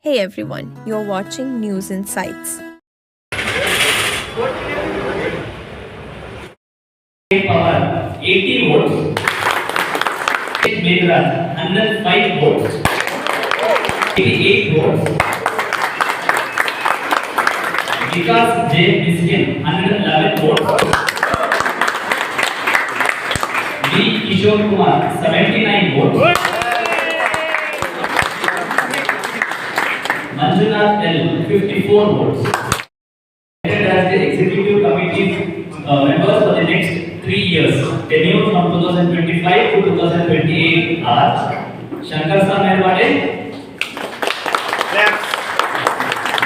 Hey everyone, you're watching News Insights. power 80 volts. Megraj 105 volts. 88 volts. Vikas J. Miskin 111 volts. V. Kishore Kumar 79 volts. Manjunath L. 54 volts. Elected as the executive committee uh, members for the next three years, tenure from 2025 to 2028 are Shankar Sa Merwade,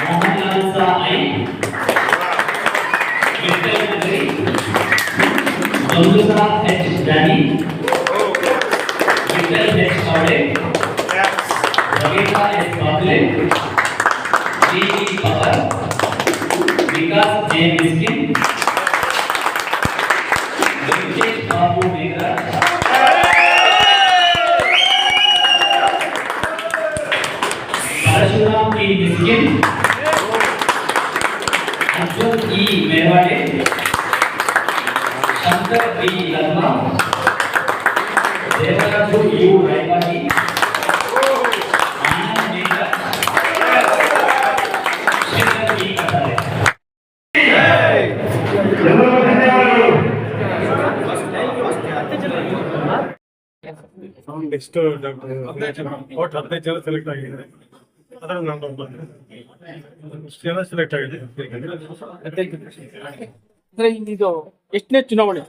Mohan Lal Sa I, Vittal Nagari, Bandusa H. Dani, Vittal H. Kaude, Ravita S. Babale, G. E. Pawar, विकास जय मिस्किन वेंकटेश बाबू मेघरा परशुराम की मिस्किन Ashok E Mewade Shankar B लर्मा Devaraju U Rayapati next ಒಟ್ಟು ಹದಿನೈದು ಜನ select ಆಗಿದೆ ಅದ್ರಲ್ಲಿ ನಾನು ಒಬ್ಬ. ಇಷ್ಟು ಜನ ಸೆಲೆಕ್ಟ್ ಆಗಿದೆ. ಅಂದ್ರೆ ಇದು ಎಷ್ಟನೇ ಚುನಾವಣೆ?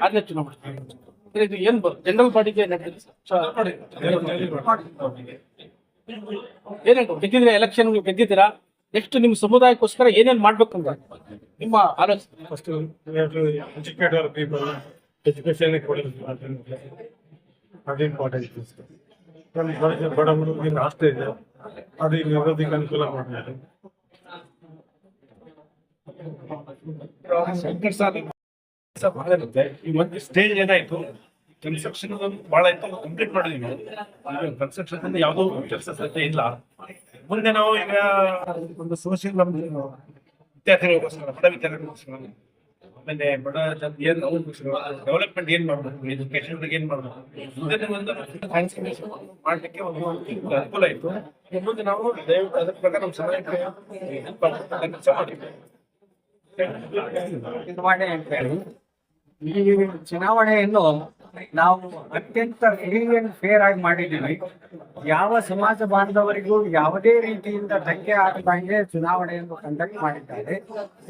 ಆರನೇ ಚುನಾವಣೆ. ಅಂದ್ರೆ ಇದು ಏನ್ ಜನರಲ್ ಬಾಡಿಗೆ ಏನೇನು ಗೆದ್ದಿದ್ರೆ ಎಲೆಕ್ಷನ್ ಗೆದ್ದಿದ್ದೀರಾ? ನೆಕ್ಸ್ಟ್ ನಿಮ್ಮ ಸಮುದಾಯಕ್ಕೋಸ್ಕರ ಏನೇನು ಮಾಡ್ಬೇಕು ಅಂತ ನಿಮ್ಮ ಆಲೋಚನೆ. ಫಸ್ಟ್ ಎಜುಕೇಟರ್ ಪೀಪಲ್ ಎಜುಕೇಶನ್ ಅದು ಇಂಪಾರ್ಟೆಂಟ್ ನಮ್ಮ ಬಡ- ಆಸ್ತಿ ಇದೆ. ಅದು ಇಲ್ಲಿ ಇರೋದಕ್ಕೆ ಅನುಕೂಲ ಮಾಡಬೇಕು ಈ ಒಂದು ಸ್ಟೇಜ್ ಏನಾಯ್ತು? ಕನ್ಸ್ಟ್ರಕ್ಷನ್ ಬಹಳ ಇತ್ತು. ಕಂಪ್ಲೀಟ್ ಮಾಡಿದೀವಿ ಈಗ ಕನ್ಸ್ಟ್ರಕ್ಷನ್ ಯಾವುದೋ ಕೆಲಸ ಸತ್ಯ ಇಲ್ಲ. ಮುಂದೆ ನಾವು ಈಗ ಒಂದು ಸೋಷಿಯಲ್ ವಿದ್ಯಾರ್ಥಿಗಳಿಗೋಸ್ಕರ ಬಡ ವಿದ್ಯಾರ್ಥಿಗಳಿಗೋಸ್ಕರ ಆಮೇಲೆ ಬಡ ಏನ್ ಡೆವಲಪ್ಮೆಂಟ್ ಏನ್ ಮಾಡ್ಬೇಕು ಎಜುಕೇಶನ್ ಏನ್ ಮಾಡ್ಬೇಕು ಮಾಡ್ಲಿಕ್ಕೆ ಒಂದು ಅನುಕೂಲ ಆಯ್ತು ಮುಂದೆ ನಾವು ದಯವಿಟ್ಟು ಅದ್ರ ಪ್ರಕಾರ ನಮ್ಮ ಸಮಾಜಕ್ಕೆ ಕೆಲಸ ಚುನಾವಣೆಯನ್ನು ನಾವು ಅತ್ಯಂತ ಫ್ರೀ ಫೇರ್ ಆಗಿ ಮಾಡಿದ್ದೀವಿ. ಯಾವ ಸಮಾಜ ಬಾಂಧವರಿಗೂ ಯಾವುದೇ ರೀತಿಯಿಂದ ಧಕ್ಕೆ ಆಗದಂಗೆ ಚುನಾವಣೆಯನ್ನು ಕಂಡಕ್ಟ್ ಮಾಡಿದ್ದಾರೆ.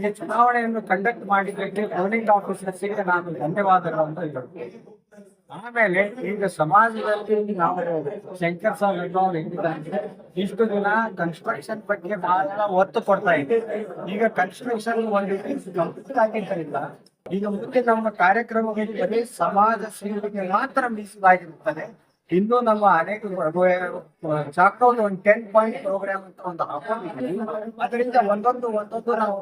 ಈ ಚುನಾವಣೆಯನ್ನು ಕಂಡಕ್ಟ್ ಮಾಡಿದ್ದಕ್ಕೆ ಪೋಲಿಂಗ್ ಆಫೀಸರ್ಸ್ಗೆ ನಾನು ಧನ್ಯವಾದಗಳನ್ನು ಹೇಳ್ತೀನಿ. ಆಮೇಲೆ ಈಗ ಸಮಾಜದಲ್ಲಿ ನಾವು ಶಂಕರ್ ಸರ್ ಹೆಂಗಿದ್ದಾರೆ ಇಷ್ಟು ದಿನ ಕನ್ಸ್ಟ್ರಕ್ಷನ್ ಬಗ್ಗೆ ಬಹಳ ಒತ್ತು ಕೊಡ್ತಾ ಇದೆ ಈಗ ಕನ್ಸ್ಟ್ರಕ್ಷನ್ ಒಂದು ಕಂಪ್ಲೀಟ್ ಆಗಿದ್ದರಿಂದ ಈಗ ಮುಂದೆ ನಮ್ಮ ಕಾರ್ಯಕ್ರಮಗಳು ಬರೀ ಸಮಾಜ ಸೇವೆಗೆ ಮಾತ್ರ ಮೀಸಲಾಗಿರುತ್ತದೆ. ಇನ್ನು ನಮ್ಮ ಅನೇಕ ಚಾಕೋಲ್ ಒಂದು ಟೆನ್ ಪಾಯಿಂಟ್ ಪ್ರೋಗ್ರಾಮ್ ಅಂತ ಒಂದು ಹಾಕೊಂಡಿದ್ದೀವಿ ಅದರಿಂದ ಒಂದೊಂದು ಒಂದೊಂದು ನಾವು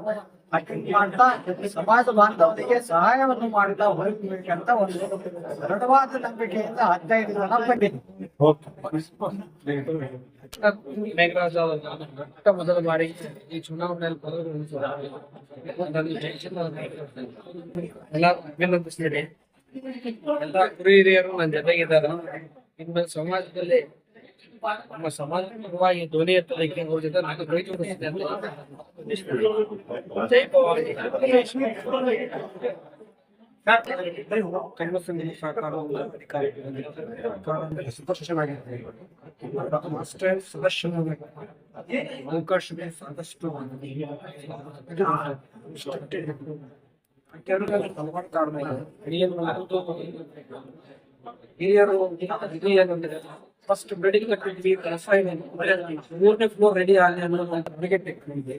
ಅಟೆಂಡ್ ಮಾಡ್ತಾ, ಸಮಾಜ ಬಾಂಧವರಿಗೆ ಸಹಾಯವನ್ನು ಮಾಡ್ತಾ ಹೊರಬೇಕಂತ ಒಂದು ದೃಢವಾದ ನಂಬಿಕೆಯಿಂದ ಹದಿನೈದು ಜನ ಬಂದಿದ್ದೀವಿ ಮೊದಲ ಬಾರಿ ಈ ಚುನಾವಣೆಯಲ್ಲಿ ಜಯಚಂದ್ರ ಎಲ್ಲ ಅಭಿನಂದಿಸ್ತೀನಿ. ಎಲ್ಲ ಗುರು ಹಿರಿಯರು ನನ್ನ ಜೊತೆಗಿದ್ದಾರೆ. ಇನ್ಮೇಲೆ ಸಮಾಜದಲ್ಲಿ ನಮ್ಮ ಸಮಾಜ ಪರವಾಗಿ ಧ್ವನಿ ಎತ್ತಲಿಕ್ಕೆ ಜೊತೆ ನಾನು ಕೈ ಜೋಡಿಸ್ತೀನಿ ಅಂತ ಜೈ ಭವಾನಿ. ಕೈವಸಂಗಿ ಸಹಕಾರವನ್ನು ಅಧಿಕಾರಿಗಳಿಗೆ ಸಂತೋಷವಾಗಿದೆ ಅಷ್ಟೇ ಸದಸ್ಯರಾಗಿ ಅವಕಾಶವೇ ಸಾಕಷ್ಟು ಹಲವಾರು ಕಾರಣ ಇದೆ. ಹಿರಿಯರು ಹಿರಿಯರು ಇದು ಏನಂದ್ರೆ ಫಸ್ಟ್ ಬಿಲ್ಡಿಂಗ್ ಕಟ್ಟಿದ್ವಿ ರಸಾಯನ ಮೂರನೇ ಫ್ಲೋರ್ ರೆಡಿ ಆಗಲಿ ಅನ್ನೋ ಒಂದು ಟಾರ್ಗೆಟ್ ಇಟ್ಕೊಂಡಿದ್ದೆ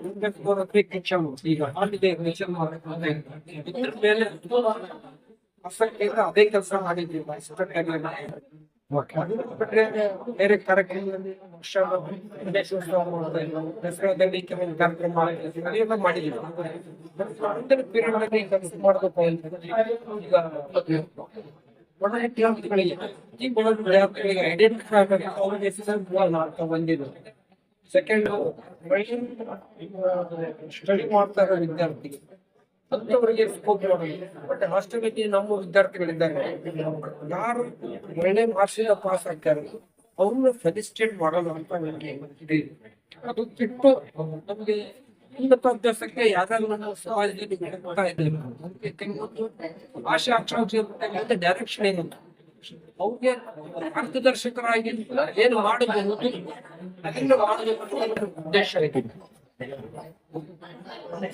ಮೂರನೇ ಫ್ಲೋರ್ ಅಲ್ಲಿ ಕಿಚನ್ ಈಗ ಆಗಿದೆ ಕಿಚನ್ ಮಾಡಬೇಕು ಇದ್ರ ಮೇಲೆ ಆಸಕ್ತಿಯಿಂದ ಅದೇ ಕೆಲಸ ಮಾಡಿದ್ವಿ ಅದು ಬಿಟ್ರೆ ಬೇರೆ ಕಾರ್ಯಕ್ರಮದಲ್ಲಿ ಶ್ರಮ ಗಣೇಶೋತ್ಸವ ಮಾಡೋದು, ದಸರಾದಲ್ಲಿ ಕೆಲವೊಂದು ಕಾರ್ಯಕ್ರಮ ಮಾಡೋದು, ಅದೆಲ್ಲ ಮಾಡಿದ್ದೀವಿ ಮುಂದಿನ period ಅಲ್ಲಿ ಕೆಲಸ ಮಾಡಬೇಕು ಅಂತ ಈಗ ವಿದ್ಯಾರ್ಥಿಗಳಿಗೆ ಈ ಒಣ ವಿದ್ಯಾರ್ಥಿಗಳಿಗೆ ಐಡೆಂಟಿಫೈ ಆಗಬೇಕು ಅವ್ರಿಗೆ ಮಾಡ್ತಾ ಬಂದಿದ್ದು ಸೆಕೆಂಡ್ ಸ್ಟಡಿ ಮಾಡ್ತಾ ಇರೋ ವಿದ್ಯಾರ್ಥಿಗೆ ಅಂತವರಿಗೆ ಸ್ಕೋಪ್ ಮಾಡೋದು ಬಟ್ ಹಾಸ್ಟೆಲ್ ನಮ್ಮ ವಿದ್ಯಾರ್ಥಿಗಳಿದ್ದಾರೆ ಯಾರು ಒಳ್ಳೆ ಮಾರ್ಕ್ಸಿಂದ ಪಾಸ್ ಆಗ್ತಾರೆ ಅವ್ರನ್ನ ಫೆಲಿಸ್ಟೇಟ್ ಮಾಡೋದು ಅಂತ ನನಗೆ ಅದು ಬಿಟ್ಟು ನಮಗೆ ಅಭ್ಯಾಸಕ್ಕೆ ಯಾವ್ದಾದ್ರು ಸಮಾಜದಲ್ಲಿ ಹೋಗ್ತಾ ಡೈರೆಕ್ಷನ್ ಏನು ಅವ್ರಿಗೆ ಮಾರ್ಗದರ್ಶಕರಾಗಿ ಏನು ಮಾಡಬಹುದು ಅದನ್ನು ಮಾಡಬೇಕು ಉದ್ದೇಶ ಇದೆ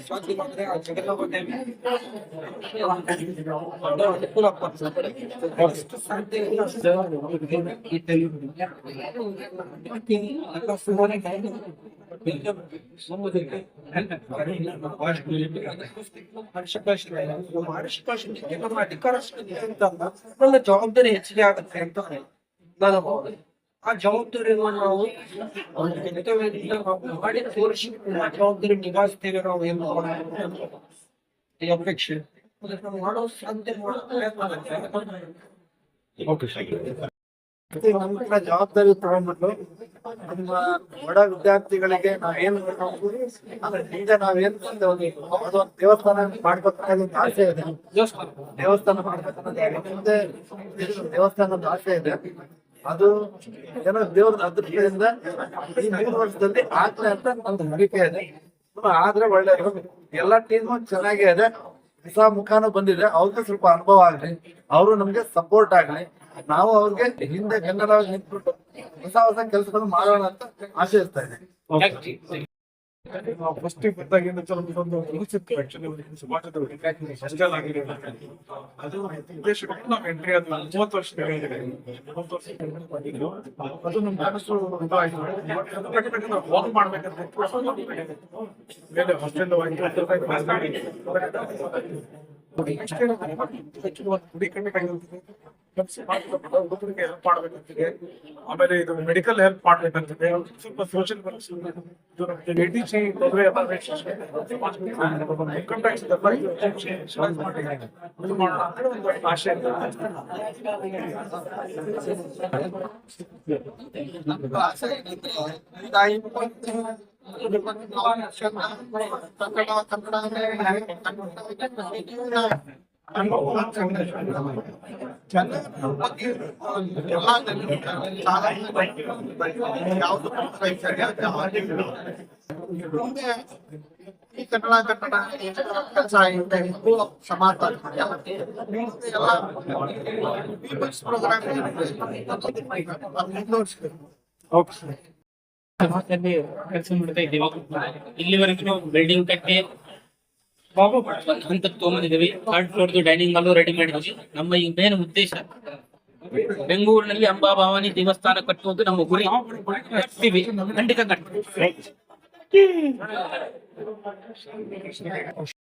ಸಾಧ್ಯವಾದ್ರೆ ಆ ಜಗನ್ನಾಥದೇವಿ ಮಾಡೋ ಅನುಕೂಲ ಪಡಿಸ್ತಾರೆ. ಎಷ್ಟು ಸಾಧ್ಯ ಇಲ್ಲ ಈ ತೆಲುಗು. ಎಲ್ಲ ಸುಮಾರು ಸಮುದ್ರಕ್ಕೆ ಹರ್ಷಕಾಶಿದೆ. ನಮ್ಮ ಹರ್ಷಕಾಶಿಗೆ ನಮ್ಮ ಅಧಿಕಾರ ಸಿಗುತ್ತೆ ಅಂತ ನಮ್ಮ ಜವಾಬ್ದಾರಿ ಹೆಚ್ಚಿಗೆ ಆಗುತ್ತೆ ಅಂತ ನಾನು ಭಾವನೆ. ಆ ಜವಾಬ್ದಾರಿಯನ್ನು ನಾವು ಮಾಡಿ ತೋರಿಸಿ ಆ ಜವಾಬ್ದಾರಿ ನಿಭಾಯಿಸ್ತೇವೆ ನಾವು ಏನು ಅಪೇಕ್ಷೆ. ಮಾಡೋ ಸಾಧ್ಯ ನಮ್ಮ ಜವಾಬ್ದಾರಿ ತಗೊಂಡ್ಬಿಟ್ಟು ನಮ್ಮ ಬಡ ವಿದ್ಯಾರ್ಥಿಗಳಿಗೆ ನಾವೇನ್ ಈಗ ನಾವೇನ್ ಒಂದು ದೇವಸ್ಥಾನ ಮಾಡ್ಬೇಕನ್ನೋದು ಒಂದು ಆಸೆ ಇದೆ. ದೇವಸ್ಥಾನ. ಮಾಡ್ಬೇಕನ್ನೋದು. ಮುಂದೆ ದೇವಸ್ಥಾನದ ಆಸೆ ಇದೆ. ಅದು ಏನೋ ದೇವ್ರ ಅದೃಷ್ಟದಿಂದ ಈ ಮೂರು ವರ್ಷದಲ್ಲಿ ಆಗ್ಲಿ ಅಂತ ಒಂದು ನಂಬಿಕೆ ಇದೆ. ಆದ್ರೆ ಒಳ್ಳೆ ಎಲ್ಲಾ ಟೀಮ್ ಚೆನ್ನಾಗೇ ಇದೆ. ಹೊಸ ಮುಖಾನು ಬಂದಿದೆ. ಅವ್ರಿಗೆ ಸ್ವಲ್ಪ ಅನುಭವ ಆಗ್ಲಿ. ಅವರು ನಮ್ಗೆ ಸಪೋರ್ಟ್ ಆಗ್ಲಿ. ನಾವು ಅವ್ರಿಗೆ ಹಿಂದೆ ಬೆನ್ನೆಲುಬಾಗಿ ನಿಂತ್ಬಿಟ್ಟು ಹೊಸ ಹೊಸ ಕೆಲಸಗಳು ಮಾಡೋಣ ಅಂತ ಆಶಯಿಸ್ತಾ ಇದ್ದೀನಿ ಫಸ್ಟ್ ಬಂದಾಗಿಂದ ಒಂದು ಅನಿಸುತ್ತೆ ಆಕ್ಚುಲಿ ಸಮಾಜದ ಹಾಸ್ಟೆಲ್ ಆಗಿದೆ ಅದು ಉದ್ದೇಶ ನಾವು ಎಂಟ್ರಿ ಆದ ಮೂವತ್ತು ವರ್ಷ ಮೂವತ್ತು ವರ್ಷ ಅದು ನಮ್ಮ ಮನಸ್ಸು ಟಕ್ ನಾವು ವಾಕ್ ಮಾಡ್ಬೇಕಂತ ಮೇಲೆ ಹಾಸ್ಟೆಲ್ ಹುಡುಗರಿಗೆ ಹೆಲ್ಪ್ ಮಾಡ್ಬೇಕಂತಿದೆ ಆಮೇಲೆ ಇದು ಮೆಡಿಕಲ್ ಹೆಲ್ಪ್ ಮಾಡ್ಬೇಕಂತಿದೆ ಸ್ವಲ್ಪ ಸೋಷಿಯಲ್ ಇದು ನಮ್ಗೆ ಡಿಟಿಸಿ ತೊಂದರೆ ಇನ್ಕಮ್ ಟ್ಯಾಕ್ಸ್ ಇದು ಮಾಡೋಣ ಅಂತ ಒಂದು ಆಶೆ ಇದೆ. ಈ ಕನ್ನಡ ಕನ್ನಡ ಕೆಲಸ ಸಮಾಜ ಎಲ್ಲ ಪ್ರೋಗ್ರಾಮ್ ಸಮಾಜದಲ್ಲಿ ಕೆಲಸ ಮಾಡ್ತಾ ಇದ್ದೀವಿ. ಇಲ್ಲಿವರೆಗೂ ಬಿಲ್ಡಿಂಗ್ ಕಟ್ಟಿ ಹಂತಕ್ಕೆ ತಗೊಂಬಂದಿದ್ದೀವಿ. ಥರ್ಡ್ ಫ್ಲೋರ್ದು ಡೈನಿಂಗ್ ಹಾಲು ರೆಡಿ ಮಾಡಿದ್ವಿ. ನಮ್ಮ ಈ ಮೇನ್ ಉದ್ದೇಶ ಬೆಂಗಳೂರಿನಲ್ಲಿ ಅಂಬಾ ಭವಾನಿ ದೇವಸ್ಥಾನ ಕಟ್ಟುವುದು ನಮ್ಮ ಗುರಿ. ಕಟ್ತೀವಿ. ಖಂಡಿತ ಕಟ್ತೀವಿ.